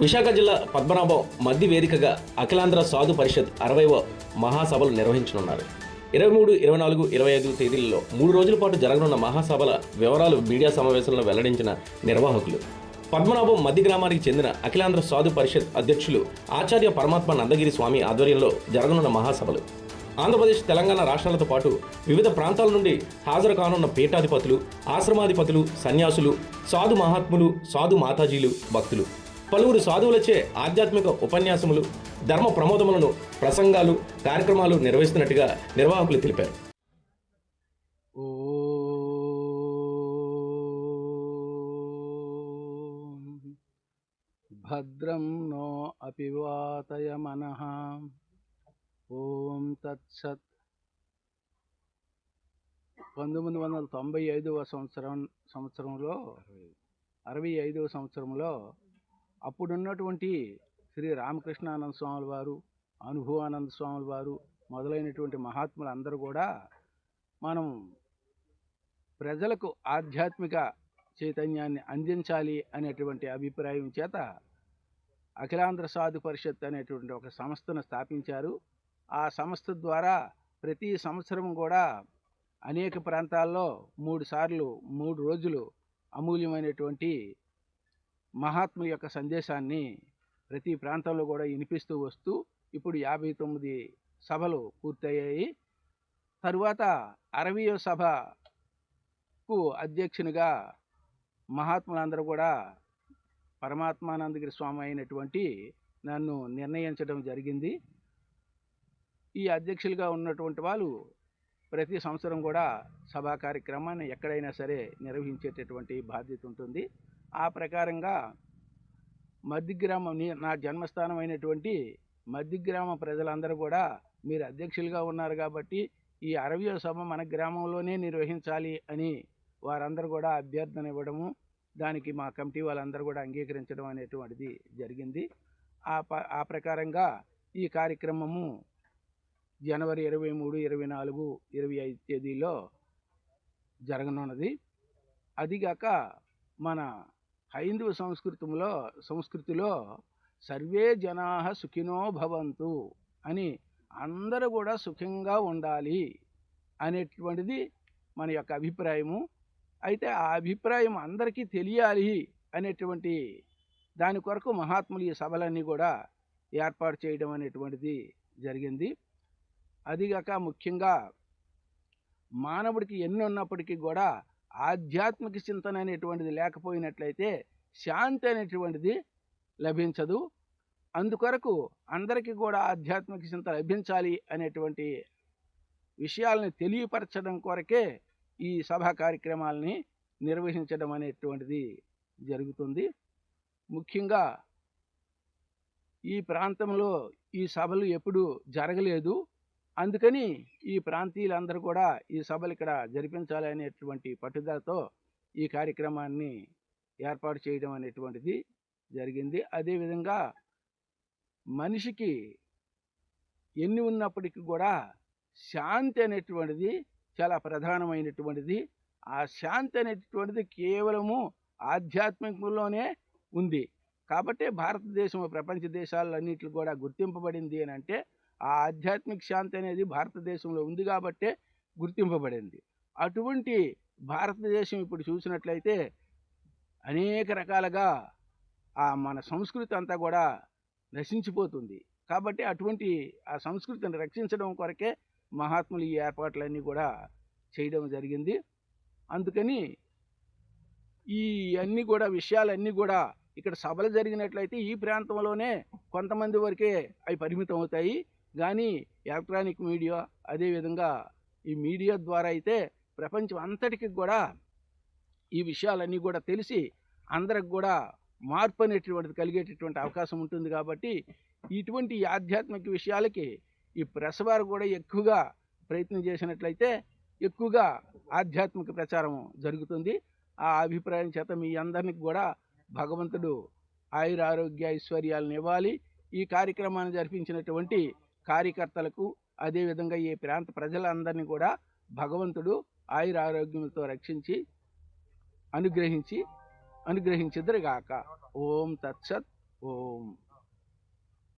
విశాఖ జిల్లా పద్మనాభం మద్ది వేదికగా అఖిలాంధ్ర సాధు పరిషత్ అరవైవ మహాసభలు నిర్వహించనున్నారు. ఇరవై మూడు ఇరవై నాలుగు ఇరవై ఐదు తేదీలలో మూడు రోజుల పాటు జరగనున్న మహాసభల వివరాలు మీడియా సమావేశంలో వెల్లడించిన నిర్వాహకులు. పద్మనాభం మధ్య గ్రామానికి చెందిన అఖిలాంధ్ర సాధు పరిషత్ అధ్యక్షులు ఆచార్య పరమాత్మ నందగిరి స్వామి ఆధ్వర్యంలో జరగనున్న మహాసభలు. ఆంధ్రప్రదేశ్ తెలంగాణ రాష్ట్రాలతో పాటు వివిధ ప్రాంతాల నుండి హాజరు కానున్న పీఠాధిపతులు ఆశ్రమాధిపతులు సన్యాసులు సాధు మహాత్ములు సాధు మాతాజీలు భక్తులు. పలువురు సాధువులచే ఆధ్యాత్మిక ఉపన్యాసములు ధర్మ ప్రమోదములను ప్రసంగాలు కార్యక్రమాలు నిర్వహిస్తున్నట్టుగా నిర్వాహకులు తెలిపారు. భద్రం నో అపివాతయ మన. ఓం తత్సత్. పంతొమ్మిది వందల తొంభై ఐదవ సంవత్సరం సంవత్సరంలో అరవై ఐదవ సంవత్సరంలో అప్పుడున్నటువంటి శ్రీ రామకృష్ణానంద స్వాముల వారు అనుభవానంద స్వాముల వారు మొదలైనటువంటి మహాత్ములు అందరూ కూడా మనం ప్రజలకు ఆధ్యాత్మిక చైతన్యాన్ని అందించాలి అనేటువంటి అభిప్రాయం చేత అఖిలాంధ్ర సాధు పరిషత్ అనేటువంటి ఒక సంస్థను స్థాపించారు. ఆ సంస్థ ద్వారా ప్రతి సంవత్సరం కూడా అనేక ప్రాంతాల్లో మూడు సార్లు మూడు రోజులు అమూల్యమైనటువంటి మహాత్ముల యొక్క సందేశాన్ని ప్రతి ప్రాంతంలో కూడా వినిపిస్తూ వస్తూ ఇప్పుడు యాభై తొమ్మిది సభలు పూర్తయ్యాయి. తరువాత అరవయో సభకు అధ్యక్షునిగా మహాత్ములందరూ కూడా పరమాత్మానందగిరి స్వామి అయినటువంటి నన్ను నిర్ణయించడం జరిగింది. ఈ అధ్యక్షులుగా ఉన్నటువంటి వాళ్ళు ప్రతి సంవత్సరం కూడా సభా కార్యక్రమాన్ని ఎక్కడైనా సరే నిర్వహించేటటువంటి బాధ్యత ఉంటుంది. ఆ ప్రకారంగా మధ్యగ్రామం నా జన్మస్థానం అయినటువంటి మధ్యగ్రామ ప్రజలందరూ కూడా మీరు అధ్యక్షులుగా ఉన్నారు కాబట్టి ఈ అరవయో సభ మన గ్రామంలోనే నిర్వహించాలి అని వారందరూ కూడా అభ్యర్థన ఇవ్వడము దానికి మా కమిటీ వాళ్ళందరూ కూడా అంగీకరించడం అనేటువంటిది జరిగింది. ఆ ప ఆ ప్రకారంగా ఈ కార్యక్రమము జనవరి ఇరవై మూడు ఇరవై నాలుగు ఇరవై ఐదు తేదీలో జరగనున్నది. అదిగాక మన హైందవ సంస్కృతంలో సంస్కృతిలో సర్వే జనా సుఖినో భవంతు అని అందరూ కూడా సుఖంగా ఉండాలి అనేటువంటిది మన యొక్క అభిప్రాయము. అయితే ఆ అభిప్రాయం అందరికీ తెలియాలి అనేటువంటి దాని కొరకు మహాత్ములు ఈ సభలన్నీ కూడా ఏర్పాటు చేయడం అనేటువంటిది జరిగింది. అదిగాక ముఖ్యంగా మానవుడికి ఎన్ని ఉన్నప్పటికీ కూడా ఆధ్యాత్మిక చింతన అనేటువంటిది లేకపోయినట్లయితే శాంతి అనేటువంటిది లభించదు. అందుకొరకు అందరికీ కూడా ఆధ్యాత్మిక చింత లభించాలి అనేటువంటి విషయాలను తెలియపరచడం కొరకే ఈ సభా కార్యక్రమాలని నిర్వహించడం అనేటువంటిది జరుగుతుంది. ముఖ్యంగా ఈ ప్రాంతంలో ఈ సభలు ఎప్పుడు జరగలేదు. అందుకని ఈ ప్రాంతీయులందరూ కూడా ఈ సభలు ఇక్కడ జరిపించాలి అనేటువంటి పట్టుదలతో ఈ కార్యక్రమాన్ని ఏర్పాటు చేయడం అనేటువంటిది జరిగింది. అదేవిధంగా మనిషికి ఎన్ని ఉన్నప్పటికీ కూడా శాంతి అనేటువంటిది చాలా ప్రధానమైనటువంటిది. ఆ శాంతి అనేటువంటిది కేవలము ఆధ్యాత్మికంలోనే ఉంది. కాబట్టి భారతదేశం ప్రపంచ దేశాలన్నింటిలో కూడా గుర్తింపబడింది అని అంటే ఆ ఆధ్యాత్మిక శాంతి అనేది భారతదేశంలో ఉంది కాబట్టే గుర్తింపబడింది. అటువంటి భారతదేశం ఇప్పుడు చూసినట్లయితే అనేక రకాలుగా ఆ మన సంస్కృతి అంతా కూడా నశించిపోతుంది. కాబట్టి అటువంటి ఆ సంస్కృతిని రక్షించడం కొరకే మహాత్ములు ఈ ఏర్పాట్లన్నీ కూడా చేయడం జరిగింది. అందుకని ఈ అన్ని కూడా విషయాలన్నీ కూడా ఇక్కడ సభలు జరిగినట్లయితే ఈ ప్రాంతంలోనే కొంతమంది వరకే అవి పరిమితం అవుతాయి కానీ ఎలక్ట్రానిక్ మీడియా అదేవిధంగా ఈ మీడియా ద్వారా అయితే ప్రపంచం అంతటికి కూడా ఈ విషయాలన్నీ కూడా తెలిసి అందరికి కూడా మార్పు అనేటువంటిది కలిగేటటువంటి అవకాశం ఉంటుంది కాబట్టి ఇటువంటి ఈ ఆధ్యాత్మిక విషయాలకి ఈ ప్రెస్ వారు కూడా ఎక్కువగా ప్రయత్నం చేసినట్లయితే ఎక్కువగా ఆధ్యాత్మిక ప్రచారం జరుగుతుంది. ఆ అభిప్రాయం చేత మీ అందరికి కూడా భగవంతుడు ఆయుర ఆరోగ్య ఐశ్వర్యాలను ఇవ్వాలి. ఈ కార్యక్రమాన్ని జరిపించినటువంటి కార్యకర్తలకు అదేవిధంగా ఈ ప్రాంత ప్రజలందరినీ కూడా భగవంతుడు ఆయుర ఆరోగ్యంతో రక్షించి అనుగ్రహించి అనుగ్రహించిద్దరుగాక ఓం తత్సత్ ఓం.